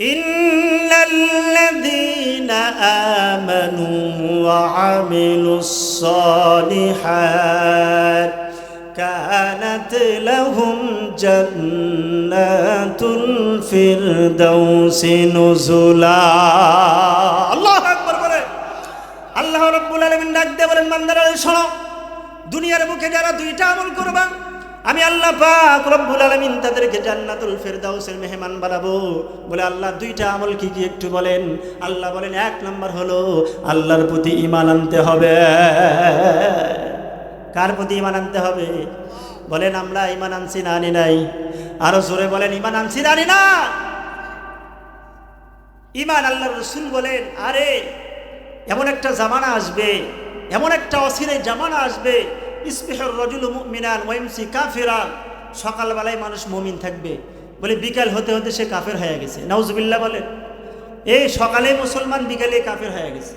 إن الذين آمنوا وعملوا الصالحات كانت لهم جنات الفردوس نزلا الله أكبر বলে আল্লাহ রব্বুল আলমিন ডাক দিয়ে বলেন বান্দারা শোনো দুনিয়ার মুখে যারা দুইটা আমল করবা আমি আল্লাহ পাক রব্বুল আলমিন তাদেরকে জান্নাতুল ফেরদাউসের মেহমান বানাবো। বলে আল্লাহ দুইটা আমল কি কি একটু বলেন? আল্লাহ বলেন, এক নম্বর হলো আল্লাহর প্রতি ইমান আনতে হবে। কার প্রতি ইমান আনতে হবে? বলেন, আমরা ইমান আনছি না আনি নাই। আরও জোরে বলেন ইমান আনছি না আনি না। ইমান আল্লাহ রসুল বলেন, আরে, এমন একটা জামানা আসবে, এমন একটা অসিরে জামানা আসবে ইসপিহর রজুল মিনান ওয়েমসি কাফেরান সকালবেলায় মানুষ মমিন থাকবে। বলে বিকাল হতে হতে সে কাফের হয়ে গেছে। নাউজুবিল্লাহ বলেন এই সকালে মুসলমান বিকালে কাফের হয়ে গেছে।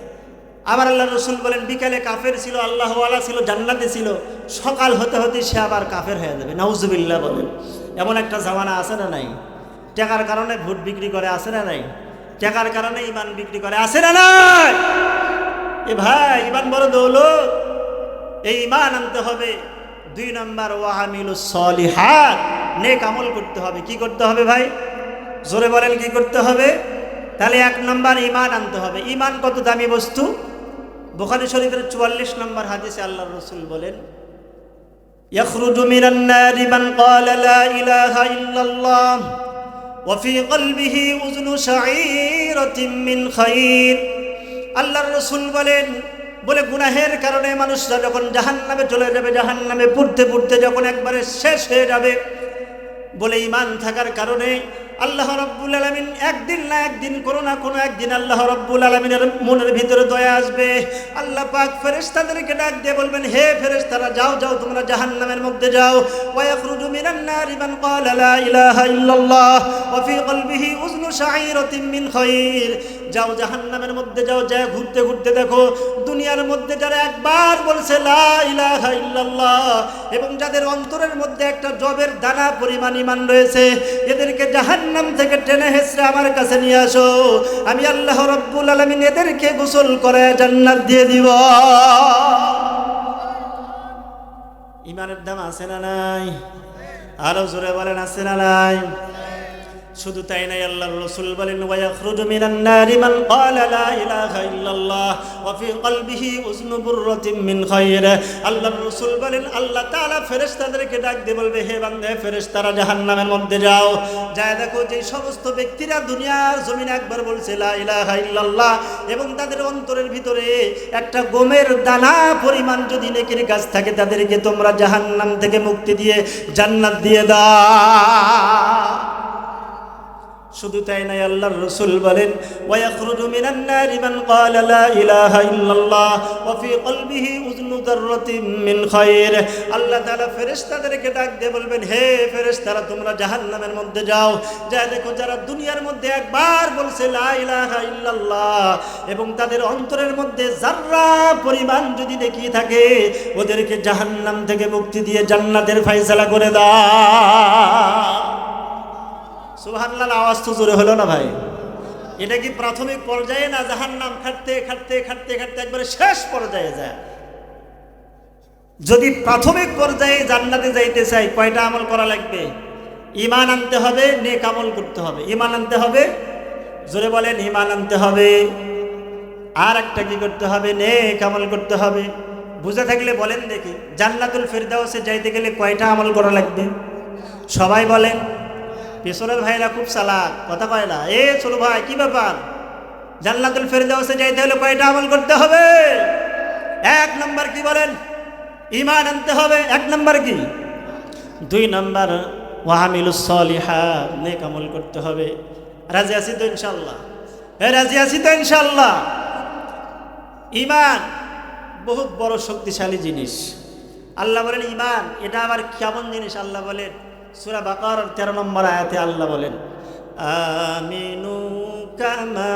আবার আল্লাহ রসুল বলেন, বিকালে কাফের ছিল, আল্লাহওয়ালা ছিল, জান্নাতে ছিল। সকাল হতে হতে সে আবার কাফের হয়ে যাবে। নাউজুবিল্লাহ বলেন এমন একটা জামানা আছে না নাই? টাকার কারণে ভোট বিক্রি করে আছে না নাই? টাকার কারণে ইমান বিক্রি করে আছে না নাই? এ ভাই, ইমান বড় দৌলত। এই ইমান আনতে হবে দুই নম্বর ওয়াহামিল সলিহাত নেক আমল করতে হবে কি করতে হবে ভাই জোরে বলেন কি করতে হবে তাহলে এক নম্বর ইমান আনতে হবে ইমান কত দামি বস্তু বোখারি শরীফের চুয়াল্লিশ নম্বর হাদিসে আল্লাহ রসুল বলেন يخرج من النار من قال لا إله إلا الله وفي قلبه أذن شعيرة من خير আল্লাহর রসুল বলেন বলে গুনাহের কারণে মানুষরা যখন জাহান নামে চলে যাবে জাহান নামে পড়তে পড়তে যখন একবারে শেষ হয়ে যাবে, বলে ইমান থাকার কারণে আল্লাহ রব্বুল আলমিন একদিন না একদিন, কোনো না কোনো একদিন আল্লাহ রব্বুল আলমিনের মনের ভিতরে দয়া আসবে। আল্লাহ পাক ফেরেশতাদেরকে ডাক দিয়ে বলবেন, হে ফেরেশতারা, যাও যাও, তোমরা জাহান্নামের মধ্যে যাও। ওয়ায়াখরুজু মিনান নারি মান ক্বালা লা ইলাহা ইল্লাল্লাহ, ওয়া ফি কলবিহি উজনু শাঈরাতিন মিন যাও জাহান্নামের মধ্যে যাও, যায় ঘুরতে ঘুরতে দেখো, দুনিয়ার মধ্যে যারা একবার বলছে এবং যাদের অন্তরের মধ্যে একটা জবের দানা পরিমাণ ইমান রয়েছে, এদেরকে জাহান্নাম থেকে টেনে হেসরে আমার কাছে নিয়ে আসো। আমি আল্লাহ রব্বুল আলমিন এদেরকে গোসল করে জান্নাত দিয়ে দিব। ইমানের দাম আছে না নাই? আরও জোরে বলেন, আছে না নাই? শুধু তাই নাই, আল্লাহর রাসূল বলেন ওয়া ইয়াখরুজু মিনান নারি মান ক্বালা লা ইলাহা ইল্লাল্লাহ ওয়া ফি কলবিহি উজনু বুররাতিন মিন খায়র। আল্লাহর রাসূল বলেন, আল্লাহ তাআলা ফেরেশতাদেরকে ডাক দিয়ে বলবে, হে বান্দা ফেরেশতারা, জাহান্নামের মধ্যে যাও। যায় দেখো যে সমস্ত ব্যক্তিরা দুনিয়ার জমিনে একবার বলছে, লা ইলাহা ইল্লাল্লাহ এবং তাদের অন্তরের ভিতরে একটা গমের দানা পরিমাণ যদি নেকির গাছ থাকে, তাদেরকে তোমরা জাহান্নাম থেকে মুক্তি দিয়ে জান্নাত দিয়ে দাও। শুধু তাই নাই আল্লাহর রসুল বলেন, ওয়াখরুজু মিনান নারি মান ক্বালা লা ইলাহা ইল্লাল্লাহ ওয়া ফি কলবিহি উযনু যাররাতিন মিন খায়র আল্লাহ তাআলা ফেরেশতাদেরকে ডাক দিয়ে বলবেন, হে ফেরেশতারা, তোমরা জাহান্নামের মধ্যে যাও। যা দেখো, যারা দুনিয়ার মধ্যে একবার বলছে লা ইলাহা ইল্লাল্লাহ এবং তাদের অন্তরের মধ্যে যাররা পরিমাণ যদি দেখিয়ে থাকে, ওদেরকে জাহান্নাম থেকে মুক্তি দিয়ে জান্নাতের ফয়সালা করে দাও। সুবহানাল্লাহ, আওয়াজ তো জোরে হলো না ভাই? এটা কি প্রাথমিক পর্যায়ে না জাহান নাম খাটতে খাটতে খাটতে খাটতে একবারে শেষ পর্যায়ে যায়? যদি প্রাথমিক পর্যায়ে জান্নাতে যাইতে চাই, কয়টা আমল করা লাগবে? ইমান আনতে হবে, নেক আমল করতে হবে। ইমান আনতে হবে, জোরে বলেন ইমান আনতে হবে। আর একটা কি করতে হবে? নেক আমল করতে হবে। বুঝে থাকলে বলেন দেখি। জান্নাতুল ফেরদাউসে যাইতে গেলে কয়টা আমল করা লাগবে? সবাই বলেন। পেছনের ভাইরা খুব চালাক, কথা কয় না। এ ছোট ভাই, কি ব্যাপার? জান্নাতুল ফেরদাউসে যাইতে হলে কয়টা আমল করতে হবে? এক নম্বর কি বলেন? ইমান আনতে হবে। এক নম্বর কি? দুই নম্বর ওয়াহামিলুস সলিহাত, নেক আমল করতে হবে। রাজি আছি তো ইনশাল্লাহ এ, রাজি আছি তো ইনশাল্লাহ ইমান বহুত বড় শক্তিশালী জিনিস। আল্লাহ বলেন ইমান এটা আবার কেমন জিনিস? আল্লাহ বলেন সুরা বাকার তেরো নম্বর আয়াতে আল্লাহ বলেন, আমিনু কামা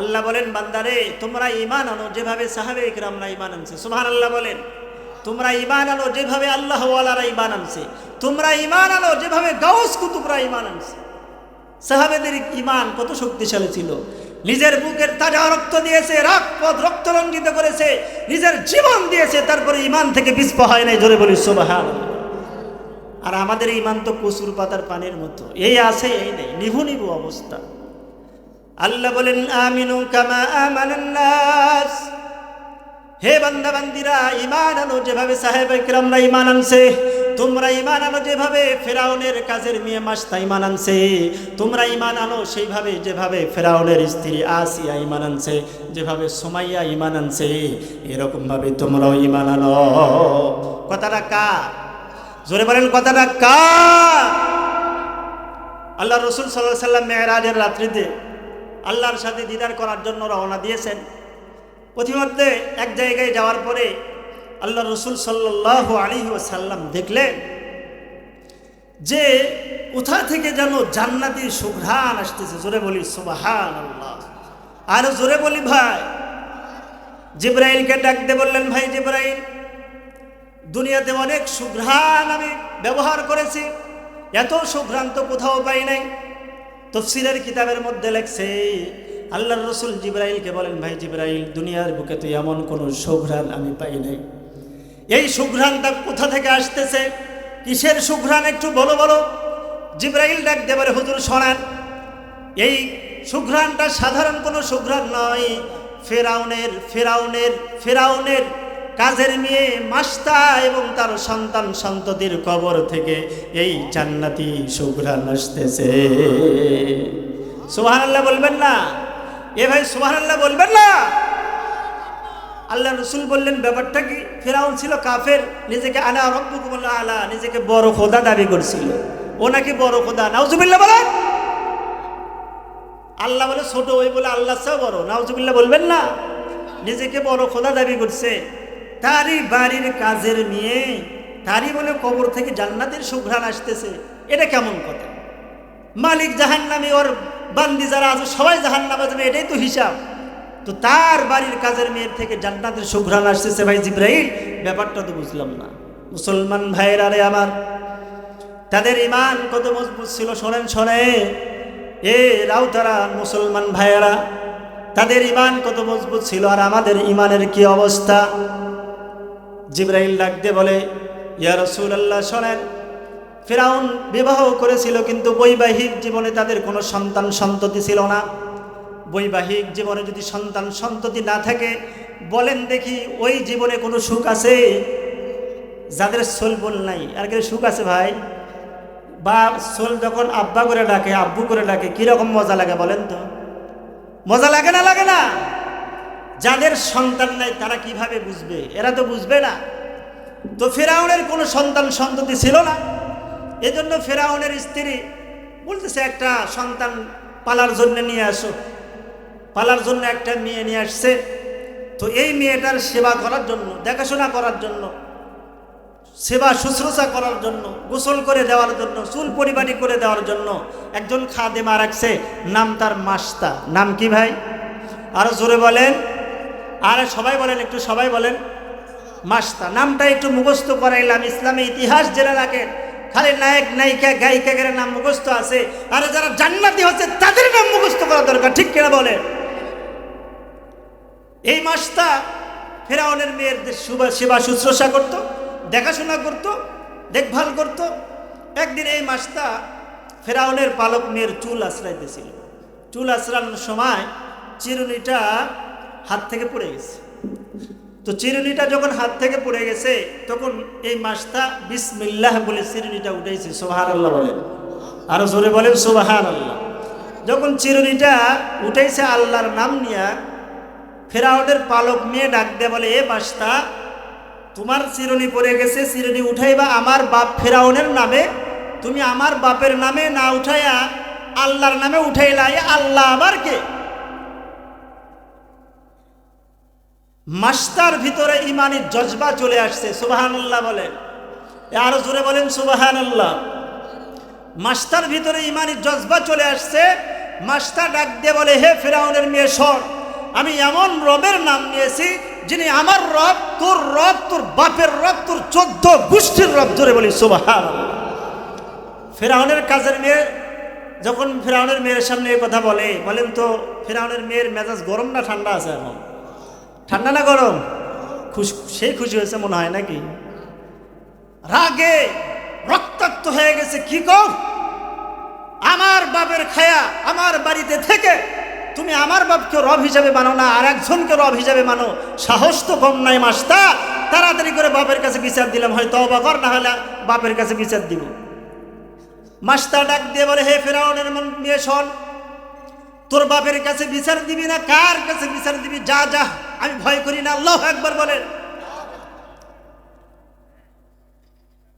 আল্লাহ বলেন, বান্দারে, তোমরা ইমান আনো যেভাবে সাহাবে ইকরামরা ইমান আনছে। সুবহান আল্লাহ বলেন, তোমরা ইমান আনো যেভাবে আল্লাহওয়ালারা ইমান আনছে। তোমরা ইমান আনো যেভাবে গাউস কুতুবরা ইমান আনছে। সাহাবেদের ইমান কত শক্তিশালী ছিল। নিজের বুকের তাজা রক্ত দিয়েছে, রাগপথ রক্ত রঞ্জিত করেছে, নিজের জীবন দিয়েছে, তারপরে ইমান থেকে বিস্প হয় নাই, জোরে বলি সোবাহান আর আমাদের ইমান তো কচুর পাতার পানির মতো, এই আছে, এই নেই, নিভু নিভু অবস্থা। আল্লাহ বলেন, আমিনু কামা আমানান্নাস হে বান্দা বান্দিরা ইমান আনো যেভাবে সাহেব একরামরা ইমান আনছে, তোমরা ইমান আনো যেভাবে ফেরাউনের কাজের মেয়ে মাস্তা ইমান আনছে, তোমরা ইমান আনো সেইভাবে যেভাবে ফেরাউনের স্ত্রী আসিয়া ইমান আনছে, যেভাবে সোমাইয়া ইমান আনছে, এরকমভাবে তোমরাও ইমান আনো। কথাটা কা জোরে বলেন কথাটা কা আল্লাহ রসুল সাল্লাহ সাল্লাম মেয়েরাজের রাত্রিতে আল্লাহর সাথে দিদার করার জন্য রওনা দিয়েছেন। প্রতিমধ্যে এক জায়গায় যাওয়ার পরে আল্লাহ রসুল সাল্লাহ আলী সাল্লাম দেখলেন যে কোথা থেকে যেন জান্নাতি সুঘ্রাণ আসতেছে। জোরে বলি সুবাহান আল্লাহ আর জোরে বলি ভাই, জিব্রাইলকে ডাকতে বললেন, ভাই জিব্রাইল, দুনিয়াতে অনেক সুঘ্রাণ আমি ব্যবহার করেছি। এত সুঘ্রাণ তো কোথাও পাই নাই। তফসিলের কিতাবের মধ্যে লেখছে আল্লাহর রসুল জিব্রাইলকে বলেন, ভাই জিব্রাইল, দুনিয়ার বুকে তো এমন কোনো সুঘ্রাণ আমি পাই নাই। এই সুঘ্রাণটা কোথা থেকে আসতেছে? কিসের সুঘ্রাণ একটু বলো বলো। জিব্রাইল ডাক দেবারে হুজুর, শোনান, এই সুঘ্রাণটা সাধারণ কোনো সুঘ্রাণ নয়। ফেরাউনের ফেরাউনের ফেরাউনের কাজের মেয়ে মাস্তা এবং তার সন্তান সন্ততির কবর থেকে এই জান্নাতি সুঘ্রাণ আসতেছে। সুহান আল্লাহ বলবেন না। এ ভাই সুহান আল্লাহ বলবেন না? আল্লাহ রসুল বললেন, ব্যাপারটা কি? ফেরাউন ছিল কাফের, নিজেকে আনা রব্বুকুম আলা, নিজেকে বড় খোদা দাবি করছিল। ও নাকি বড় খোদা, নাউজুবিল্লাহ বলেন। আল্লাহ বলে, ছোট ওই বলে আল্লাহ সব বড়। নাউজুবিল্লাহ বলবেন না? নিজেকে বড় খোদা দাবি করছে। তারই বাড়ির কাজের মেয়ে, তারই বলে কবর থেকে জান্নাতের সুঘ্রাণ আসতেছে। এটা কেমন কথা? মালিক জাহান্নামী ওর বান্দি যারা আছে, সবাই জাহান্নামে যাবে, এটাই তো হিসাব। তো তার বাড়ির কাজের মেয়ের থেকে জান্নাতের সুঘ্রাণ আসতেছে ভাই জিব্রাহিম ব্যাপারটা তো বুঝলাম না। মুসলমান ভাইয়ের আরে আমার, তাদের ইমান কত মজবুত ছিল, শোনেন শোনে এ রাউতারা, মুসলমান ভাইয়েরা, তাদের ইমান কত মজবুত ছিল আর আমাদের ইমানের কি অবস্থা? জিব্রাহিল ডাকতে বলে, ইয়া রসুল আল্লাহ শোনেন। ফেরাউন বিবাহ করেছিল, কিন্তু বৈবাহিক জীবনে তাদের কোনো সন্তান সন্ততি ছিল না। বৈবাহিক জীবনে যদি সন্তান সন্ততি না থাকে, বলেন দেখি ওই জীবনে কোনো সুখ আছে? যাদের সোল বল নাই। আর কি সুখ আছে ভাই? বা সোল যখন আব্বা করে ডাকে, আব্বু করে ডাকে, কীরকম মজা লাগে বলেন তো? মজা লাগে না লাগে না? যাদের সন্তান নাই, তারা কীভাবে বুঝবে? এরা তো বুঝবে না। তো ফেরাউনের কোনো সন্তান সন্ততি ছিল না। এজন্য ফেরাউনের স্ত্রী বলতেছে, একটা সন্তান পালার জন্য নিয়ে আসো। পালার জন্য একটা মেয়ে নিয়ে আসছে। তো এই মেয়েটার সেবা করার জন্য, দেখাশোনা করার জন্য, সেবা শুশ্রূষা করার জন্য, গোসল করে দেওয়ার জন্য, চুল পরিবারি করে দেওয়ার জন্য একজন খাদেমা রাখছে। নাম তার মাস্তা। নাম কি ভাই? আরও জোরে বলেন। আরে সবাই বলেন, একটু সবাই বলেন। মাস্তা। নামটা একটু মুখস্থ করাইলাম, ইসলামে ইতিহাস জেনে রাখেন। খালি নায়ক, নায়িকা গায়িকাদের নাম মুখস্থ আছে। আর যারা জান্নাতি হচ্ছে, তাদের নাম মুখস্থ করা দরকার, ঠিক কিনা বলে? এই মাসটা ফেরাউনের মেয়ের সেবা সেবা শুশ্রূষা করত, দেখাশোনা করত, দেখভাল করত, একদিন এই মাসটা ফেরাউনের পালক মেয়ের চুল আশ্রাইতেছিল চুল আশ্রানোর সময় চিরুনিটা হাত থেকে পড়ে গেছে। তো চিরুনিটা যখন হাত থেকে পড়ে গেছে, তখন এই মাসটা বিসমিল্লাহ বলে চিরুনিটা উঠেছে সোহার আল্লাহ বলেন। আরও জোরে বলেন সোবাহান আল্লাহ যখন চিরুনিটা উঠেছে আল্লাহর নাম নিয়া, ফেরাউনের পালক মেয়ে ডাক দে বলে, এ মাসটা তোমার চিরুনি পড়ে গেছে, চিরুনি উঠাইবা আমার বাপ ফেরাউনের নামে, তুমি আমার বাপের নামে না উঠাইয়া আল্লাহর নামে উঠাইলা আল্লাহ আবার কে? মাস্টার ভিতরে ইমানি জজবা চলে আসছে সুবাহান আল্লাহ বলেন আরও জোরে বলেন সুবাহান আল্লাহ মাস্টার ভিতরে ইমানি জজবা চলে আসছে, মাস্টার ডাক দিয়ে বলে, হে ফেরাউনের মেয়ে, সর। আমি এমন রবের নাম নিয়েছি, যিনি আমার রব, তোর রব, তোর বাপের রব, তোর চোদ্দ গোষ্ঠীর রব ধরে বলি সুবাহান ফেরাউনের কাজের মেয়ে, যখন ফেরাউনের মেয়ের সামনে এই কথা বলে, বলেন তো, ফেরাউনের মেয়ের মেজাজ গরম না ঠান্ডা আছে এখন? ঠান্ডা না গরম? খুশ সেই খুশি হয়েছে মনে হয় নাকি? রাগে রক্তাক্ত হয়ে গেছে কি কর আমার বাপের খায়া আমার বাড়িতে থেকে তুমি আমার বাপকে রব হিসাবে মানো না, আর একজনকে রব হিসাবে মানো। সাহস তো কম নাই মাস্তা। তাড়াতাড়ি করে বাপের কাছে বিচার দিলাম হয়তো অবাক কর, না হলে বাপের কাছে বিচার দিব। মাস্তা ডাক দিয়ে বলে, হে ফেরাউনের নিয়ে শোন। তোর বাপের কাছে বিচার দিবি না? কার কাছে বিচার দিবি? যা যা। আমি ভয় করি না, আল্লাহ একবার বলেন।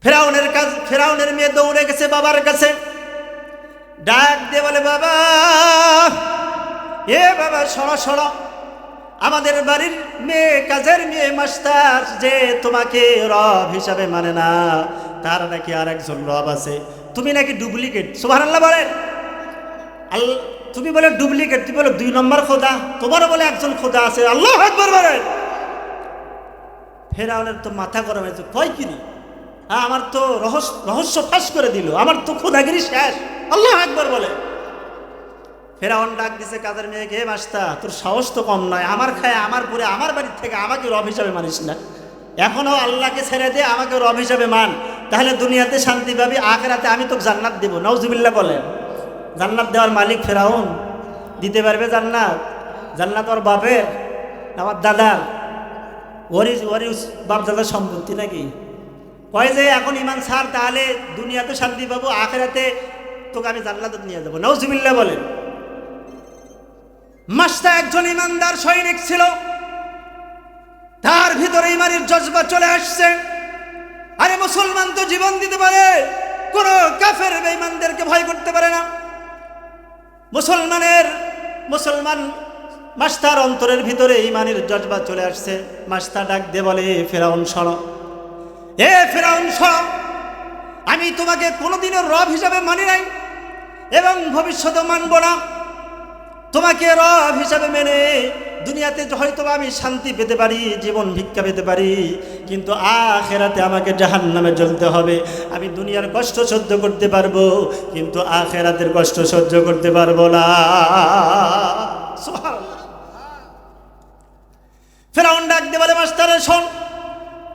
ফেরাউনের কাজ, ফেরাউনের মেয়ে দৌড়ে গেছে বাবার কাছে। ডাক দিয়ে বলে, বাবা, এ বাবা, সরো সরো। আমাদের বাড়ির মেয়ে, কাজের মেয়ে মাস্টার, যে তোমাকে রব হিসাবে মানে না, তার নাকি আর একজন রব আছে। তুমি নাকি ডুপ্লিকেট সুবাহ আল্লাহ বলেন। আল তুমি বলে ডুপ্লিকেট, তুমি বলে দুই নম্বর খোদা, তোমারও বলে একজন খোদা আছে, আল্লাহ একবার বলেন ফেরাউনের তো মাথা গরম হয়েছে কয় কিনি হ্যাঁ আমার তো রহস্য রহস্য ফাঁস করে দিল, আমার তো খোদাগিরি শেষ, আল্লাহ একবার বলে। ফেরাউন ডাক দিছে, কাদের মেয়েকে হে মাস্তা তোর সাহস তো কম নয়, আমার খায়, আমার পরে, আমার বাড়ির থেকে আমাকে রব হিসাবে মানিস না। এখনও আল্লাহকে ছেড়ে দে, আমাকে রব হিসাবে মান, তাহলে দুনিয়াতে শান্তি পাবি, আখেরাতে আমি তো জান্নাত দেবো। নওজুবিল্লা বলেন জান্নাত দেওয়ার মালিক ফেরাউন। দিতে পারবে জান্নাত। জান্নাত ওর বাপের আমার দাদার ওরই ওরই বাপ দাদার সম্পত্তি নাকি? কয় যে এখন ইমান ছাড়, তাহলে দুনিয়াতে শান্তি পাবো, আখেরাতে তোকে আমি জান্নাত নিয়ে যাব। নওজুবিল্লা বলেন। মাস্তা একজন ইমানদার সৈনিক ছিল। তার ভিতরে ইমানের জজবা চলে আসছে। আরে মুসলমান তো জীবন দিতে পারে। কোন কাফের বেঈমানদেরকে ভয় করতে পারে না। মুসলমানের, মুসলমান মাস্তার অন্তরের ভিতরে ইমানের জজবা চলে আসছে। মাস্তা ডাক দে বলে ফেরাউন, সর। এ ফেরাউন, সর। আমি তোমাকে কোনোদিনও রব হিসাবে মানি নাই এবং ভবিষ্যতে মানব না। তোমাকে রব হিসাবে মেনে দুনিয়াতে হয়তো আমি শান্তি পেতে পারি, জীবন ভিক্ষা পেতে পারি, কিন্তু আখেরাতে আমাকে জাহান নামে জ্বলতে হবে। আমি দুনিয়ার কষ্ট সহ্য করতে পারব, কিন্তু আখেরাতের কষ্ট সহ্য করতে পারব না। ফেরাউন ডাক দিয়ে বলে, মাস্টারে, শোন,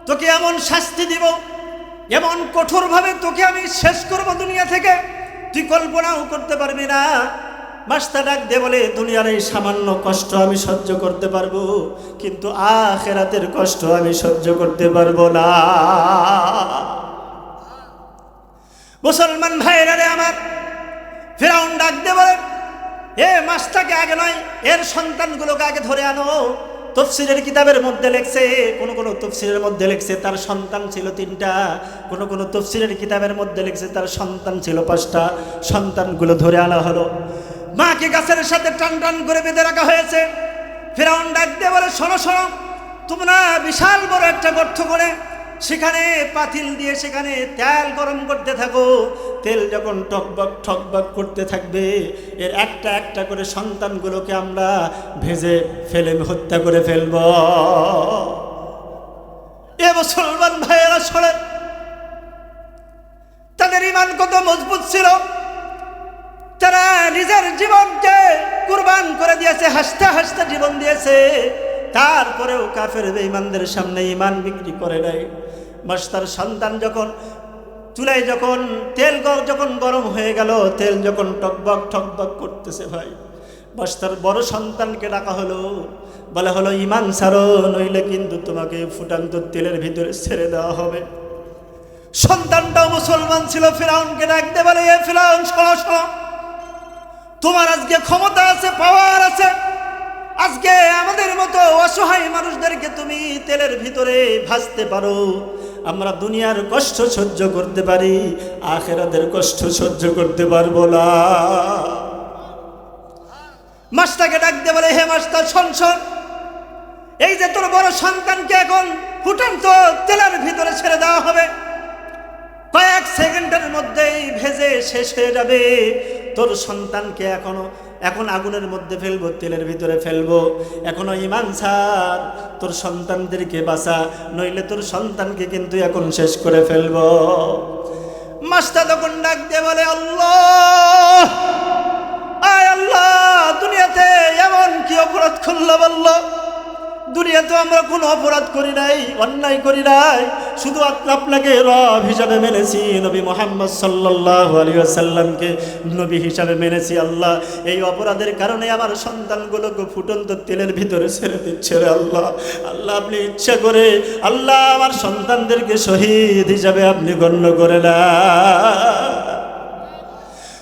তোকে এমন শাস্তি দিব, এমন কঠোরভাবে তোকে আমি শেষ করব দুনিয়া থেকে। তুই কল্পনাও করতে পারবি না মাস্তা ডাক দে বলে, দুনিয়ার এই সামান্য কষ্ট আমি সহ্য করতে পারব, কিন্তু আখেরাতের কষ্ট আমি সহ্য করতে পারব না। মুসলমান ভাইরা রে আমার, ফেরাউন ডাক দে বলে, এ মাসটাকে আগে নয়, এর সন্তানগুলোকে আগে ধরে আনো। তফসিলের কিতাবের মধ্যে লেখছে, কোন কোন তফসিলের মধ্যে লেখছে, তার সন্তান ছিল তিনটা। কোন কোন তফসিলের কিতাবের মধ্যে লেখছে, তার সন্তান ছিল পাঁচটা। সন্তানগুলো ধরে আনা হলো। মাকে গাছের সাথে টান টান করে বেঁধে রাখা হয়েছে। ফেরাউন ডাক দিয়ে বলে, শোনো শোনো, তোমরা বিশাল বড় একটা গর্ত করে সেখানে পাতিল দিয়ে সেখানে তেল গরম করতে থাকো। তেল যখন টকবক, ঠকবক করতে থাকবে, এর একটা একটা করে সন্তানগুলোকে আমরা ভেজে ফেলে, হত্যা করে ফেলব। এ মুসলমান ভাইয়েরা সরে জীবন দিয়েছে, তারপরেও কাফের বেঈমানদের সামনে ইমান বিক্রি করে নেয় মাস্টার সন্তান যখন, চুলায় যখন তেল যখন গরম হয়ে গেল, তেল যখন টকবক ঠকবক করতেছে ভাই, মাস্টার বড় সন্তানকে ডাকা হলো। বলা হলো ইমান সারো নইলে কিন্তু তোমাকে ফুটান্ত তেলের ভিতরে ছেড়ে দেওয়া হবে। সন্তানটাও মুসলমান ছিল, ফিরাউনকে ডাকতে বলে, এ ফিরাউন শোনো তোমার আজকে ক্ষমতা আছে, পাওয়ার আছে। আজকে আমাদের মতো অসহায় মানুষদেরকে তুমি তেলের ভিতরে ভাজতে পারো। আমরা দুনিয়ার কষ্ট সহ্য করতে পারি আখেরাদের কষ্ট সহ্য করতে পারব না। মাস্টারকে ডাকতে বলে, হে মাস্টার শোন। এই যে তোর বড় সন্তানকে এখন ফুটন্ত তেলের ভিতরে ছেড়ে দেওয়া হবে। কয়েক সেকেন্ডের মধ্যেই ভেজে শেষ হয়ে যাবে। তোর সন্তানকে এখনও এখন আগুনের মধ্যে ফেলব, তেলের ভিতরে ফেলব। এখনও ইমান সার তোর সন্তানদেরকে বাঁচা, নইলে তোর সন্তানকে কিন্তু এখন শেষ করে ফেলব। মাস্টার তখন ডাক দিয়ে বলে, আল্লাহ, আয় আল্লাহ, দুনিয়াতে এমন কি অপরাধ খুললো বলল? দুনিয়াতে আমরা কোনো অপরাধ করি নাই, অন্যায় করি নাই। শুধু আপ- আপনাকে রব হিসাবে মেনেছি, নবী মোহাম্মদ সাল্লাহ আলী আসাল্লামকে নবী হিসাবে মেনেছি আল্লাহ। এই অপরাধের কারণে আমার সন্তানগুলোকে ফুটন্ত তেলের ভিতরে ছেড়ে দিচ্ছে রে আল্লাহ। আল্লাহ, আপনি ইচ্ছা করে আল্লাহ আমার সন্তানদেরকে শহীদ হিসাবে আপনি গণ্য করে না।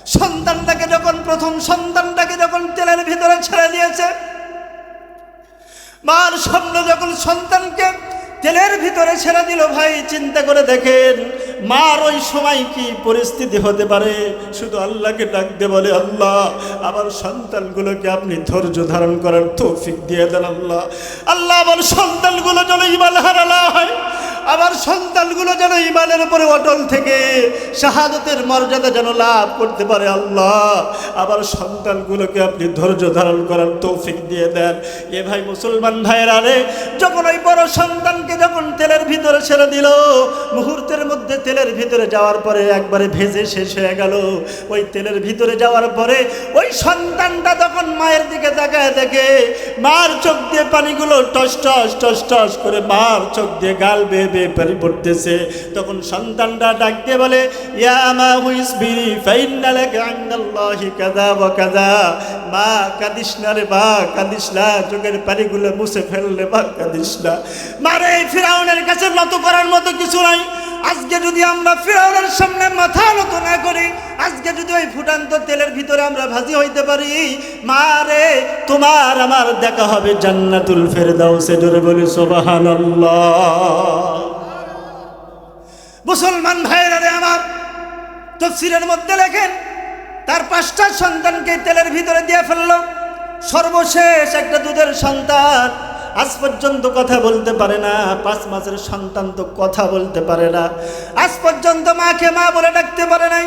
সন্তানটাকে যখন প্রথম সন্তানটাকে যখন তেলের ভিতরে ছেড়ে দিয়েছে মার স্বপ্ন যখন সন্তানকে তেলের ভিতরে ছেড়ে দিল, ভাই, চিন্তা করে দেখেন মার ওই সময় কি পরিস্থিতি হতে পারে। শুধু আল্লাহকে ডাকতে বলে, আল্লাহ, আমার সন্তানগুলোকে আপনি ধৈর্য ধারণ করার তৌফিক দিয়ে দেন, আল্লাহ। আল্লাহ আমার সন্তানগুলো যেন ইমান হারালা হয় আমার সন্তানগুলো যেন ইমানের উপরে অটল থেকে শাহাদতের মর্যাদা যেন লাভ করতে পারে আল্লাহ। আমার সন্তানগুলোকে আপনি ধৈর্য ধারণ করার তৌফিক দিয়ে দেন। এ ভাই মুসলমান ভাইয়েরা রে, যখন ওই বড় সন্তানকে যখন তেলের ভিতরে ছেড়ে দিল, মুহূর্তের মধ্যে তেলের ভিতরে যাওয়ার পরে একবারে ভেজে শেষ হয়ে গেল। ওই তেলের ভিতরে যাওয়ার পরে ওই সন্তানটা তখন মায়ের দিকে তাকায় দেখে, মার চোখ দিয়ে পানিগুলো টস টস টস টস করে মার চোখ দিয়ে গাল বেয়ে পানি পড়তেছে তখন সন্তানটা ডাকতে বলে, ইয়া মা হুইসবিরি ফাইন্নালাকা ইনদাল্লাহি কাযা ওয়া কাযা। মা, কাঁদিস না রে মা, কাঁদিস না, চোখের পানিগুলো মুছে ফেললে মা, কাঁদিস না। মারে ফিরাউনের কাছে নত করার মতো কিছু নাই। আজকে যদি আমরা ফিরাউনের সামনে মাথা নত না করি, আজকে যদি ওই ফুটান্ত তেলের ভিতরে আমরা ভাজি হইতে পারি মারে তোমার আমার দেখা হবে জান্নাতুল ফেরদাউসে। জোরে বলি, সুবহানাল্লাহ। মুসলমান ভাইরা আমার তফসিরের মধ্যে লেখেন, তার পাঁচটা সন্তানকে তেলের ভিতরে দিয়ে ফেলল। সর্বশেষ একটা দুধের সন্তান, আজ পর্যন্ত কথা বলতে পারে না, পাঁচ মাসের সন্তান তো কথা বলতে পারে না। আজ পর্যন্ত মাকে মা বলে ডাকতে পারে নাই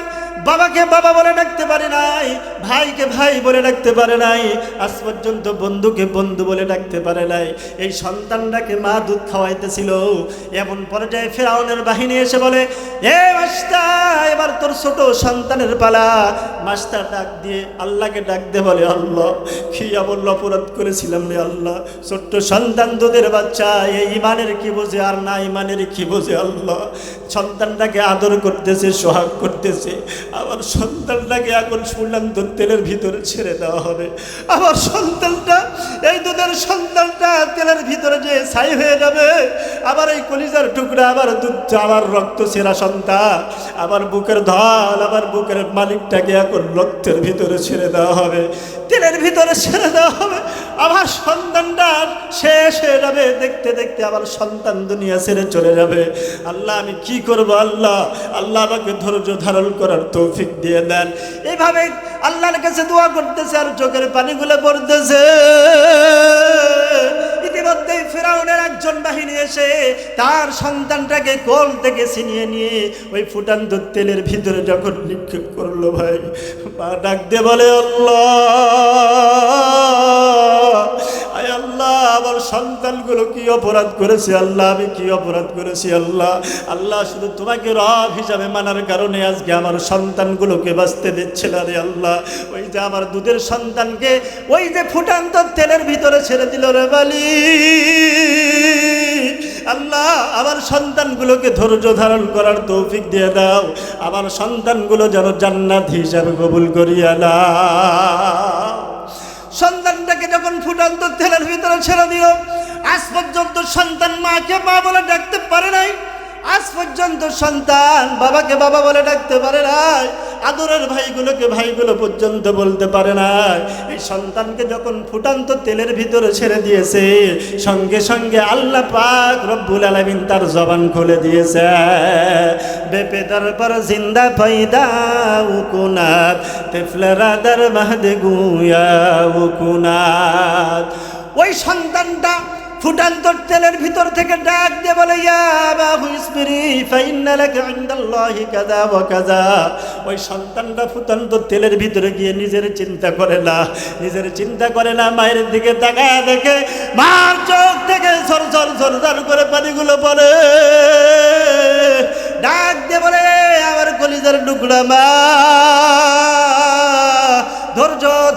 বাবাকে বাবা বলে ডাকতে পারে নাই, ভাইকে ভাই বলে ডাকতে পারে নাই, আজ পর্যন্ত বন্ধুকে বন্ধু বলে ডাকতে পারে নাই। এই সন্তানটাকে মা দুধ খাওয়াইতেছিল। এমন পর্যায়ে ফেরাউনের বাহিনী এসে বলে, এ মাস্টার, এবার তোর ছোট সন্তানের পালা। মাস্টার ডাক দিয়ে আল্লাহকে ডাক দে বলে, আল্লাহ, কি এমন অপরাধ করেছিলাম রে আল্লাহ? ছোট্ট সন্তান দুধের বাচ্চা এই ইমানের কি বোঝে আর না ইমানের কি বোঝে আল্লাহ? সন্তানটাকে আদর করতেছে, সোহাগ করতেছে। আমার সন্তানটাকে এখন শুনলাম দুধ তেলের ভিতরে ছেড়ে দেওয়া হবে। আমার সন্তানটা, এই দুধের সন্তানটা তেলের ভিতরে যে ছাই হয়ে যাবে আবার এই কলিজার টুকরা আবার দুধ আবার রক্ত সেরা সন্তান আবার বুকের ধল আবার বুকের মালিকটাকে এখন রক্তের ভিতরে ছেড়ে দেওয়া হবে। তেলের ভিতরে ছেড়ে দেওয়া হবে। আমার সন্তানটা শেষ হয়ে যাবে। দেখতে দেখতে আমার সন্তান দুনিয়া ছেড়ে চলে যাবে। আল্লাহ, আমি কি করব? আল্লাহ আল্লাহ আমাকে ধৈর্য ধারণ করার তৌফিক দিয়ে দেন। এইভাবে আল্লাহর কাছে দোয়া করতেছে আর চোখের পানিগুলো পড়তেছে। ইতিমধ্যে ফেরাউনের একজন বাহিনী এসে তার সন্তানটাকে কোল থেকে ছিনিয়ে নিয়ে ওই ফুটান্ত তেলের ভিতরে যখন নিক্ষেপ করল ভাই, মা ডাক দিয়ে বলে, আল্লাহ আমার সন্তানগুলো কি অপরাধ করেছে আল্লাহ? আমি কি অপরাধ করেছি আল্লাহ? আল্লাহ শুধু তোমাকে রব হিসাবে মানার কারণে আজকে আমার সন্তানগুলোকে বাঁচতে দিচ্ছে না রে আল্লাহ। ওই যে আমার দুধের সন্তানকে, ওই যে ফুটান্ত তেলের ভিতরে ছেড়ে দিল রে বালি আল্লাহ, আমার সন্তানগুলোকে ধৈর্য ধারণ করার তৌফিক দিয়ে দাও। আমার সন্তানগুলো যেন জান্নাত হিসাবে কবুল করিয়া দাও সন্তানটাকে যখন ফুটান্ত তেলের ভিতরে ছেড়ে দিল, আজ পর্যন্ত সন্তান মাকে মা বলে ডাকতে পারে নাই। আজ পর্যন্ত সন্তান বাবাকে বাবা বলে ডাকতে পারে নাই, আদরের ভাইগুলোকে ভাইগুলো পর্যন্ত বলতে পারে না এই সন্তানকে যখন ফুটান্ত তেলের ভিতরে ছেড়ে দিয়েছে, সঙ্গে সঙ্গে আল্লাহ পাক রব্বুল আলমিন তার জবান খুলে দিয়েছে। বেপেদার পর জিন্দা পয়দা উকুনাত, তেফলারা দার মাহদে গুয়া উকুনাত। ওই সন্তানটা ফুটান্ত তেলের ভিতর থেকে ডাক দিয়ে বলে ওই সন্তানটা ফুটান্ত তেলের ভিতরে গিয়ে নিজের চিন্তা করে না, নিজের চিন্তা করে না, মায়ের দিকে তাকায় দেখে মার চোখ থেকে ঝর ঝর ঝর ঝর করে পানিগুলো পড়ে। ডাক দিয়ে বলে আমার কলিজার টুকরা মা।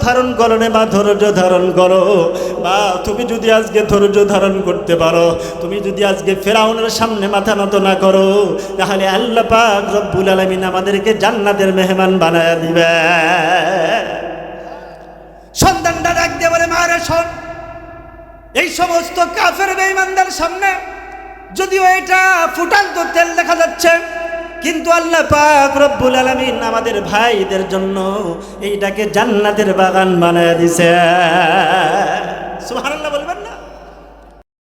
ধারণ করো মা, ধৈর্য ধারণ করো। মা, তুমি যদি আজকে ধৈর্য ধারণ করতে পারো, তুমি যদি আজকে ফেরাউনের সামনে মাথা নত না করো, তাহলে আল্লাহ পাক রব্বুল আলামিন আমাদেরকে জান্নাতের মেহমান বানায় দিবে। সন্তানটা ডাক দিয়ে বলে রে, শোন, এই সমস্ত কাফের বেঈমানদের সামনে যদিও এটা ফুটান্ত তেল দেখা যাচ্ছে কিন্তু আল্লাহ পাক রব্বুল আলামিন আমাদের ভাইদের জন্য এইটাকে জান্নাতের বাগান বানায় দিছে। সুবহানাল্লাহ